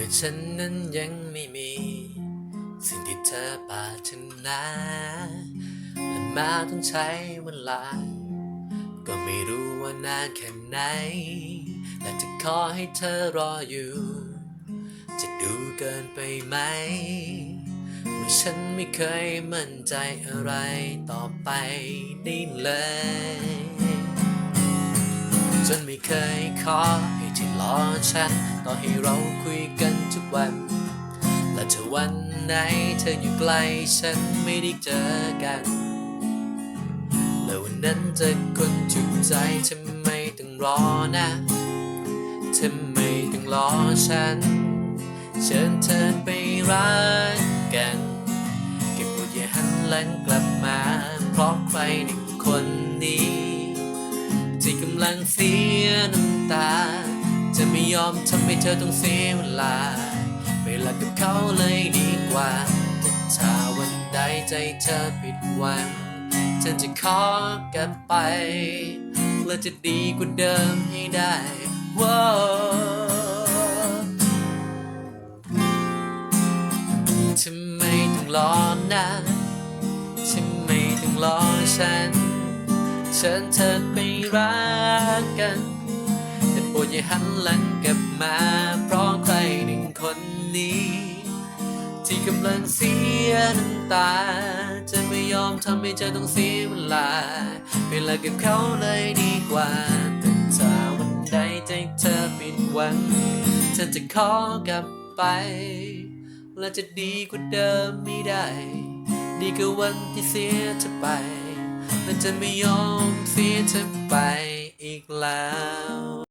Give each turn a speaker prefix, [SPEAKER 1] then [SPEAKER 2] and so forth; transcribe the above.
[SPEAKER 1] มื่อฉันนั้นยังไม่มี สิ่งที่เธอปรารถนาและมาต้องใช้เวลา ก็ไม่รู้ว่านานแค่ไหน และจะขอให้เธอรออยู่ จะดูเกินไปไหมเมื่อฉันไม่เคยมั่นใจอะไรต่อไปนี่เลย จนไม่เคยขอ ให้เธอรอฉัน ต่อให้เราคุยกันทุกวัน และถ้าวันไหนเธออยู่ไกลฉันไม่ได้เจอกัน แล้ววันนั้นเจะคนจุกใจทำไมต้องรอนะทำไมต้องรอฉัน เชิญเธอไปรักกัน เก็บปวดอย่าหันหลังกลับมา เพราะใครหนึ่งคนนี้ที่กำลังเสียน้ำตา ยอมทำให้เธอต้องเสียเวลาเวลากับเขาเลยดีกว่าแต่ถ้าวันใดใจเธอผิดหวังฉันจะขอกลับไปและจะดีกว่าเดิมให้ได้ว้าวทำไมต้องรอนานทำไมต้องรอฉันเชิญเธอไปรักกัน ดอย่าหันหลังกลับมาเพราะใครหนึ่งคนนี้ ที่กำลังเสียน้ำตา จะไม่ยอมทำให้เธอต้องเสียเวลาเวลากับเขาเลยดีกว่าแต่ถ้าวันใดใจเธอผิดหวังฉันจะขอกลับไป และจะดีกว่าเดิมไม่ได้ ดีกว่าวันที่เสียเธอไปและจะไม่ยอมเสียเธอไปอีกแล้ว